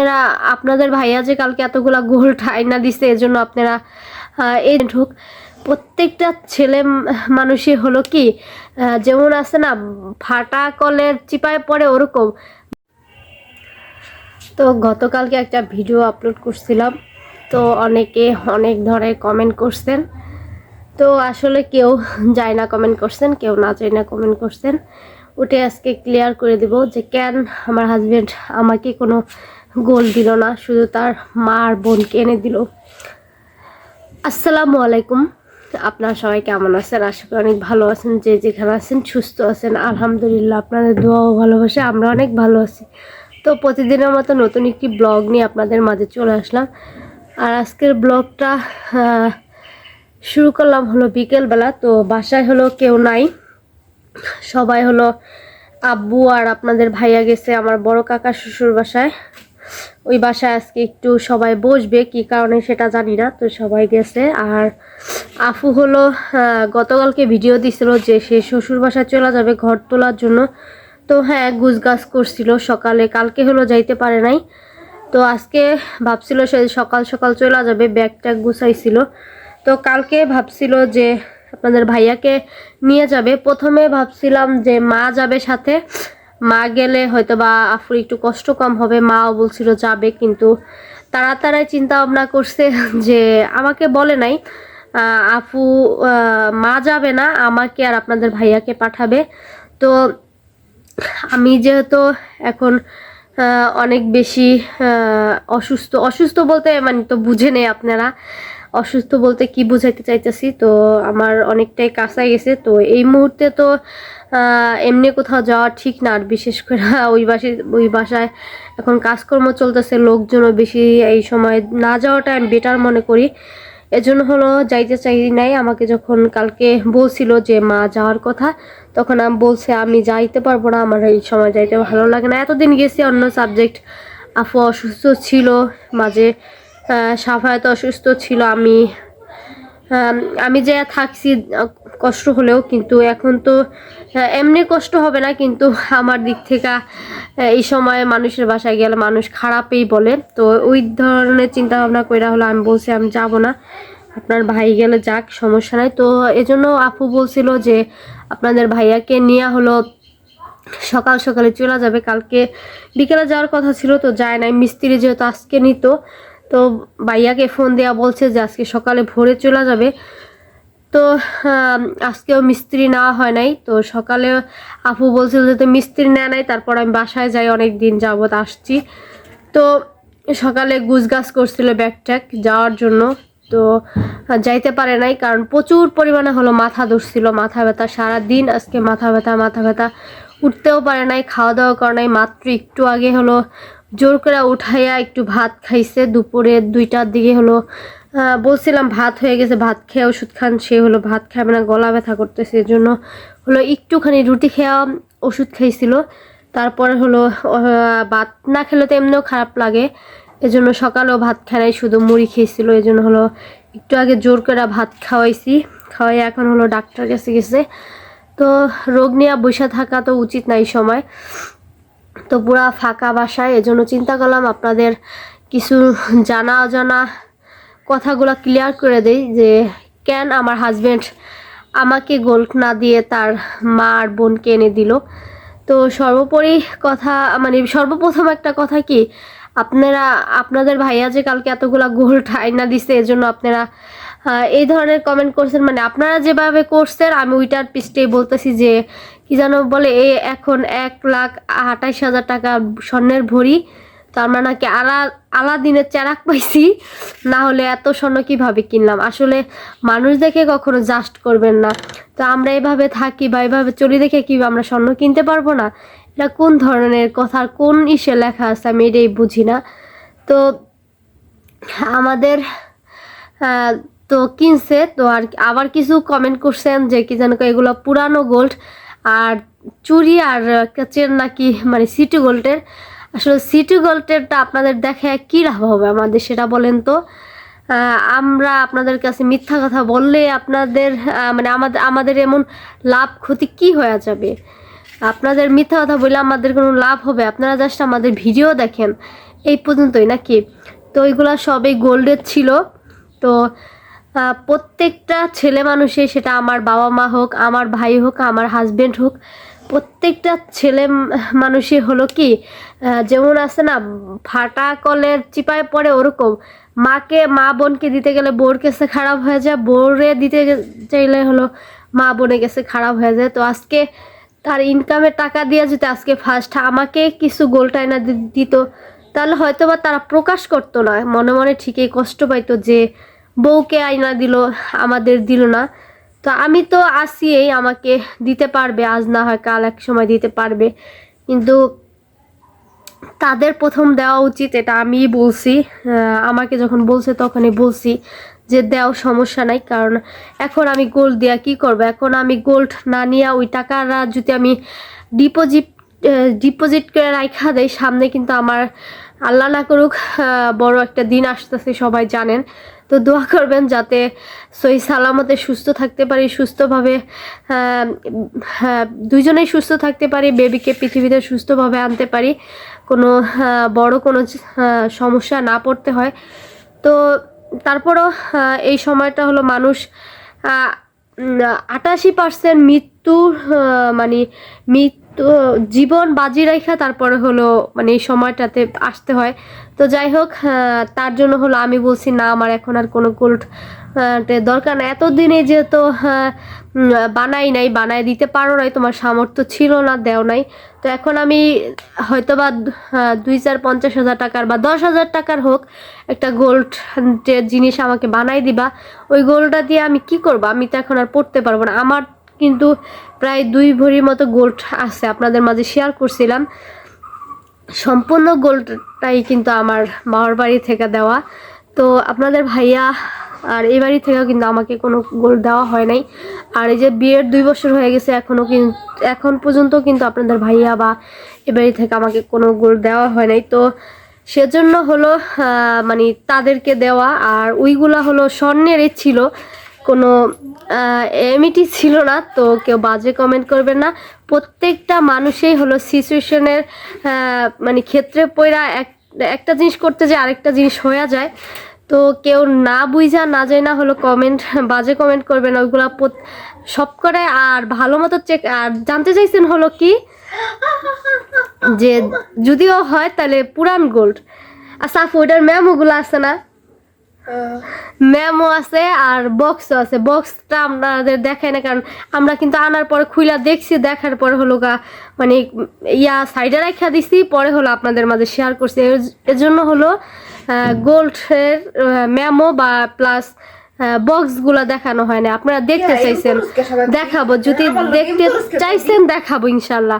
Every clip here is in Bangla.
আপনারা, আপনাদের ভাইয়া যে কালকে এতগুলা গোল্ড আইনা দিছে এর জন্য আপনারা এই ঢুক। প্রত্যেকটা ছেলে মানুষই হলো কি যেমন আছে না, ফাটা কলের চিপায় পড়ে ওরকম। তো গতকালকে একটা ভিডিও আপলোড করছিলাম, তো অনেকে অনেক ধরনের কমেন্ট করছেন। তো আসলে কেউ যায় না কমেন্ট করছেন, কেউ না যায় না কমেন্ট করছেন। ওটা আজকে ক্লিয়ার করে দেব যে কেন আমার হাজবেন্ড আমাকে কোনো গোল দিল না, শুধু তার মা আর বোনকে এনে দিল। আসসালামু আলাইকুম। আপনারা সবাই কেমন আছেন? আশা করি অনেক ভালো আছেন, যে যেখানে আছেন সুস্থ আছেন। আলহামদুলিল্লাহ, আপনাদের দোয়া ও ভালোবাসা আমরা অনেক ভালো আছি। তো প্রতিদিনের মতো নতুন একটি ব্লগ নিয়ে আপনাদের মাঝে চলে আসলাম। আর আজকের ব্লগটা শুরু করলাম হলো বিকেলবেলা। তো বাসায় হলো কেউ নাই। সবাই হলো আব্বু আর আপনাদের ভাইয়া গেছে, আমার বড় কাকা শ্বশুর বাসায়। ওই বাসায় আজকে একটু সবাই বসবে, কি কারণে সেটা জানি না, তো সবাই গেছে। আর আফু হলো গতকালকে ভিডিও দিছিল যে সে শ্বশুর বাসায় চলে যাবে ঘর তোলার জন্য। তো হ্যাঁ গুছগাছ করছিল সকালে, কালকে হলো যাইতে পারে নাই। তো আজকে ভাবছিল সে সকাল সকাল চলে যাবে ব্যাগ ট্যাগ গুছাইছিল। তো কালকে ভাবছিল যে আপনাদের ভাইয়াকে নিয়ে যাবে। প্রথমে ভাবছিলাম যে মা যাবে সাথে মা গেলে হয়তো বা আফুর একটু কষ্ট কম হবে। মাও বলছিল যাবে, কিন্তু তাড়াতাড়ি চিন্তা ভাবনা করছে যে আমাকে বলে নাই আফু মা যাবে না, আমাকে আর আপনাদের ভাইয়াকে পাঠাবে। তো আমি যেহেতু এখন অনেক বেশি অসুস্থ অসুস্থ বলতে মানে তো বুঝে নেই আপনারা, অসুস্থ বলতে কি বুঝাইতে চাইতেছি? তো আমার অনেকটাই কাঁচা গেছে, তো এই মুহূর্তে তো এমনি কোথাও যাওয়া ঠিক না, আর বিশেষ করে ওই বাসে ওই বাসায় এখন কাজকর্ম চলতেছে, লোকজনও বেশি এই সময় না যাওয়াটা আমি বেটার মনে করি। এজন্য হলো যাইতে চাই নাই, আমাকে যখন কালকে বলছিল যে মা যাওয়ার কথা, তখন আমি বলছে, আমি যাইতে পারব না, আমার এই সময় যাইতে ভালো লাগে না। এতদিন গেছি, অন্য সাবজেক্ট আফু অসুস্থ ছিল, মাঝে সাফায়াত অসুস্থ ছিল, আমি আম, যে থাকছি কষ্ট হলেও কিন্তু এখন তো এমনি কষ্ট হবে না কিন্তু আমার দিক থেকে এই সময় মানুষের বাসায় গেলে মানুষ খারাপই বলে। তো ওই ধরনের চিন্তা ভাবনা করে হলো আমি বলছি আমি যাব না। আপনার ভাই গেলে যাক সমস্যা নাই। তো এজন্য আপু বলছিল যে আপনাদের ভাইয়াকে নিয়ে হলো সকাল সকালে চলে যাবে। কালকে বিকেলে যাওয়ার কথা ছিল তো যায় নাই। মিস্ত্রি যেহেতু আজকে নিত তো ভাইয়াকে ফোন দেওয়া বলছে যে আজকে সকালে ভোরে চলে যাবে। তো আজকেও মিস্ত্রি নেওয়া হয় নাই। তো সকালে আপু বলছিল যে তো মিস্ত্রি নেয় নাই, তারপর আমি বাসায় যাই অনেক দিন যাবত আসছি। তো সকালে গুছগাছ করছিল ব্যাগ ট্যাগ যাওয়ার জন্য। তো যাইতে পারে নাই, কারণ প্রচুর পরিমাণে হলো মাথা ধরছিল, মাথা ব্যথা সারা দিন আজকে মাথা ব্যথা মাথা ব্যথা। উঠতেও পারে নাই খাওয়া দাওয়া করে নাই, মাত্র একটু আগে হলো জোর করে উঠাইয়া একটু ভাত খাইছে। দুপুরে দুইটার দিকে হলো বলছিলাম ভাত হয়ে গেছে, ভাত খেয়ে ওষুধ খান, সে হলো ভাত খাবে না, গলা ব্যথা করতেছে এর জন্য হলো একটুখানি রুটি খেয়া ওষুধ খাইছিল। তারপরে হলো ভাত না খেলে তো এমনিও খারাপ লাগে, এজন্য সকালেও ভাত খায় নাই, শুধু মুড়ি খেয়েছিল, এজন্য হলো একটু আগে জোর করে ভাত খাওয়াইছি। খাওয়াই এখন হলো ডাক্তার কাছে গেছে। তো রোগ নিয়ে বসে থাকা তো উচিত নাই সময়। তো পুরা ফাঁকা বাসায়, এজন্য চিন্তা করলাম আপনাদের কিছু জানা অজানা কথাগুলো ক্লিয়ার করে দেই যে কেন আমার হাজব্যান্ড আমাকে গোল্ড না দিয়ে তার মা আর বোনকে এনে দিল। তো সর্বোপরি কথা মানে সর্বপ্রথম একটা কথা কি, আপনারা, আপনাদের ভাইয়া যে কালকে এতগুলা গোল্ড আইনা দিছে এর জন্য আপনারা এই ধরনের কমেন্ট করছেন। মানে আপনারা যেভাবে করছেন, আমি ওইটার পিস্টেই বলতেছি যে কি যেন বলে, এ এখন এক লাখ আঠাইশ হাজার টাকা স্বর্ণের ভরি। তো আমরা নাকি আলা, আলাদিনের চেরাক পাইছি। না হলে এত স্বর্ণ কীভাবে কিনলাম? আসলে মানুষ দেখে কখনো জাস্ট করবেন না। তো আমরা এভাবে থাকি বা এভাবে চলি দেখে কি আমরা স্বর্ণ কিনতে পারব না? এটা কোন ধরনের কথা কোন ইসে লেখা আছে আমি এটাই বুঝি না। তো আমাদের তো কিনছে, তো আর আবার কিছু কমেন্ট করছেন যে কি যেন এগুলো পুরানো গোল্ড আর চুরি আর চেন নাকি মানে সিটি গোল্ডের। আসলে সিটি গোল্ডেরটা আপনাদের দেখে কী লাভ হবে আমাদের সেটা বলেন তো। আমরা আপনাদের কাছে মিথ্যা কথা বললে আপনাদের মানে আমাদের আমাদের এমন লাভ ক্ষতি কি হয়ে যাবে? আপনাদের মিথ্যা কথা বললে আমাদের কোনো লাভ হবে? আপনারা জাস্ট আমাদের ভিডিও দেখেন। এই পর্যন্তই নাকি? তো ওইগুলো সবই গোল্ডের ছিল। তো প্রত্যেকটা ছেলে মানুষের সেটা আমার বাবা মা হোক, আমার ভাই হোক, আমার হাজব্যান্ড হোক, প্রত্যেকটা ছেলে মানুষই হলো কি যেমন আছে না, ফাটা কলের চিপায় পড়ে ওরকম। মাকে, মা বোনকে দিতে গেলে বোর কাছে খারাপ হয়ে যায়, বোরে দিতে চাইলে হলো মা বোনে কাছে খারাপ হয়ে যায়। তো আজকে তার ইনকামের টাকা দিয়ে যদি আজকে ফার্স্ট আমাকে কিছু আয়না দি- দিত, তাহলে হয়তো বা তারা প্রকাশ করতো না। মনে মনে ঠিকই কষ্ট পাইতো যে বউকে আয়না দিল, আমাদের দিল না। তো আমি তো আসিই আমাকে দিতে পারবে, আজ না হয় কাল এক সময় দিতে পারবে। কিন্তু তাদের প্রথম দেওয়া উচিত, এটা আমিই বলছি আমাকে যখন বলছে তখনই বলছি যে দেও সমস্যা নাই, কারণ এখন আমি গোল্ড দেওয়া কি করব? এখন আমি গোল্ড না নিয়ে ওই টাকাটা যদি আমি ডিপোজিট ডিপোজিট করে রাখা দেয় সামনে কিন্তু আমার আল্লাহ না করুক বড় একটা দিন আসতেছে সবাই জানেন। তো দোয়া করবেন যাতে সই সালামতে সুস্থ থাকতে পারি সুস্থভাবে হ্যাঁ, দুইজনেই সুস্থ থাকতে পারি বেবিকে পৃথিবীতে সুস্থভাবে আনতে পারি কোনো বড় কোনো সমস্যা না পড়তে হয়। তো তারপরও এই সময়টা হলো মানুষ আটাশি পার্সেন্ট মৃত্যু মানে মৃত্যু জীবন বাজি রেখা তারপরে হলো মানে এই সময়টাতে আসতে হয়। তো যাই হোক তার জন্য হলো আমি বলছি, না, আমার এখন আর কোনো গোল্ড দরকার না এতদিনে যেহেতু বানাই নাই বানাই দিতে পারো নাই, তোমার সামর্থ্য ছিল না, দেও নাই। তো এখন আমি হয়তো বা দুই চার পঞ্চাশ হাজার টাকার বা দশ হাজার টাকার হোক একটা গোল্ড যে জিনিস আমাকে বানাই দিবা। ওই গোল্ডটা দিয়ে আমি কি করব? আমি তো এখন আর পড়তে পারব না। আমার কিন্তু প্রায় দুই ভরির মতো গোল্ড আছে। আপনাদের মাঝে শেয়ার করছিলাম। সম্পূর্ণ গোল্ডটাই কিন্তু আমার মামার বাড়ি থেকে দেওয়া। তো আপনাদের ভাইয়া আর এই বাড়ি থেকেও কিন্তু আমাকে কোনো গোল্ড দেওয়া হয় নাই। আর এই যে বিয়ের দুই বছর হয়ে গেছে এখনও কিন্তু এখন পর্যন্ত কিন্তু আপনাদের ভাইয়া বা এ বাড়ি থেকে আমাকে কোনো গোল্ড দেওয়া হয় নাই। তো সেজন্য হলো মানে তাদেরকে দেওয়া। আর ওইগুলা হলো স্বর্ণের ছিল। কোনো এমিটি ছিল না, তো কেউ বাজে কমেন্ট করবেন না। প্রত্যেকটা মানুষেই হলো সিচুয়েশনের মানে ক্ষেত্রে পইরা এক, একটা জিনিস করতে যে আরেকটা জিনিস হয়ে যায়। তো কেউ না বুঝা না যায় না হলো কমেন্ট বাজে কমেন্ট করবেন ওইগুলা সব করে আর ভালো মতো চেক আর জানতে চাইছেন হলো কি? যে যদিও হয় তাহলে পুরান গোল্ড আচ্ছা আপু ওইটার ম্যাম ওগুলো আছে না? ম্যামও আছে আর বক্সও আছে। বক্সটা আপনাদের দেখায় না কারণ আমরা কিন্তু আনার পরে খুইলা দেখছি দেখার পরে হলো গা মানে ইয়া সাইডে রাখা দিছি পরে হলো আপনাদের মাঝে শেয়ার করছি। এর- জন্য হলো গোল্ডের ম্যামো বা প্লাস বক্সগুলো দেখানো হয় না আপনারা দেখতে চাইছেন দেখাবো। যদি দেখতে চাইছেন দেখাবো ইনশাল্লাহ।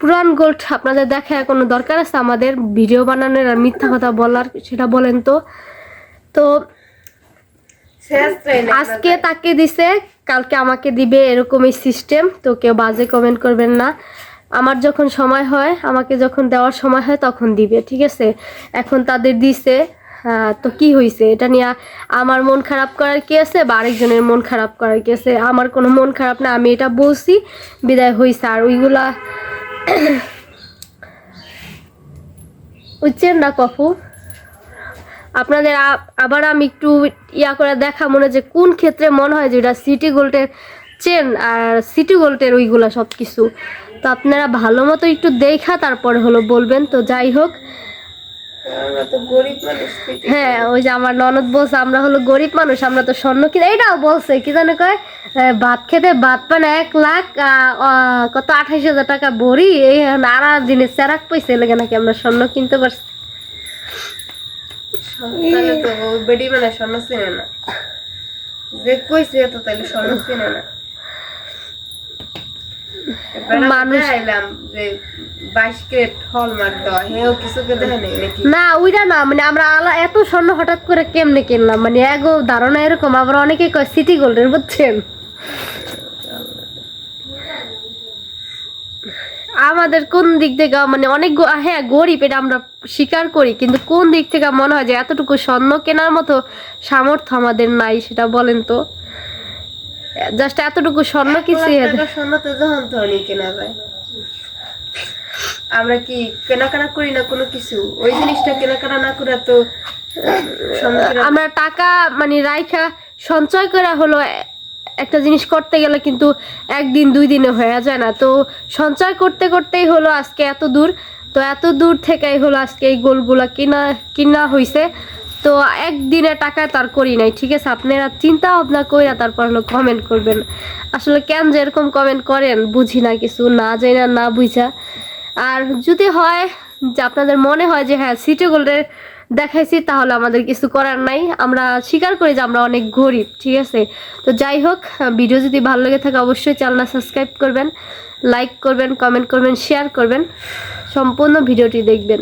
পুরান গোল্ড আপনাদের দেখার কোনো দরকার আছে? আমাদের ভিডিও বানানোর আর মিথ্যা কথা বলার সেটা বলেন তো। তো আজকে তাকে দিছে কালকে আমাকে দিবে এরকমই সিস্টেম তো কেউ বাজে কমেন্ট করবেন না। আমার যখন সময় হয় আমাকে যখন দেওয়ার সময় হয় তখন দিবে ঠিক আছে? এখন তাদের দিছে হ্যাঁ, তো কি হয়েছে এটা নিয়ে আমার মন খারাপ করার কি আছে বা আরেকজনের মন খারাপ করার কি আছে? আমার কোনো মন খারাপ না আমি এটা বলছি বিদায় হয়েছে আর ওইগুলা বুঝছেন না কফু আপনাদের আবার আমি একটু ইয়া করে দেখা মনে যে কোন ক্ষেত্রে মনে হয় যে এটা সিটি গোল্ডের চেন আর সিটি গোল্ডের ওইগুলা সব কিছু তো আপনারা ভালো মতো একটু দেখা তারপরে হলো বলবেন। তো যাই হোক। হ্যাঁ ওই যে আমার ননদ বলছে আমরা হলো গরিব মানুষ আমরা তো স্বর্ণ কিনে এটাও বলছে কি জানে কয়? ভাত খেতে ভাত পান এক লাখ কত আঠাইশ হাজার টাকা ভরি। এই নানা দিনে চেরাক পয়সা লেগে নাকি আমরা স্বর্ণ কিনতে পারছি। তাহলে তো বেডি মানে স্বর্ণ চিনে না যে কইছে তো তাহলে স্বর্ণ চিনে না না ওইটা না মানে আমরা আলা এত স্বর্ণ হঠাৎ করে কেমনে কিনলাম? মানে এগো ধারণা এরকম আবার অনেকে কয় সিটি গোল্ডের বুঝছেন? আমাদের কোন দিক থেকে মানে অনেক হ্যাঁ গরিব এটা আমরা স্বীকার করি কিন্তু কোন দিক থেকে মনে হয় যে এতটুকু স্বর্ণ কেনার মতো সামর্থ্য আমাদের নাই সেটা বলেন তো? জাস্ট এতটুকু স্বর্ণ কিছু স্বর্ণ তো যখন তখনই কেনা যায় আমরা কি কেনাকাটা করি না কোনো কিছু? ওই জিনিসটা কেনাকাটা না করে তো আমরা টাকা মানে রাইখা সঞ্চয় করা হলো একটা জিনিস করতে গেলে কিন্তু একদিন, দুই দিনে হয়ে যায় না। তো সঞ্চয় করতে করতেই হলো আজকে এত দূর। তো এত দূর থেকেই হলো আজকে এই গোলগুলা কিনা কিনা হয়েছে তো একদিনে টাকা তার করি নাই, ঠিক আছে? আপনারা চিন্তা ভাবনা কইরা তারপর হলো কমেন্ট করবেন। আসলে কেন যে এরকম কমেন্ট করেন, বুঝি না কিছু, না যাই না না বুঝা। আর যদি হয়, যে আপনাদের মনে হয় যে হ্যাঁ সিটি গোল্ডের দেখাইছি, তাহলে আমাদের কিছু করার নাই। আমরা স্বীকার করি যে আমরা অনেক গরিব, ঠিক আছে? তো যাই হোক, ভিডিও যদি ভালো লেগে থাকে অবশ্যই চ্যানেলটা সাবস্ক্রাইব করবেন, লাইক করবেন, কমেন্ট করবেন, শেয়ার করবেন, সম্পূর্ণ ভিডিওটি দেখবেন।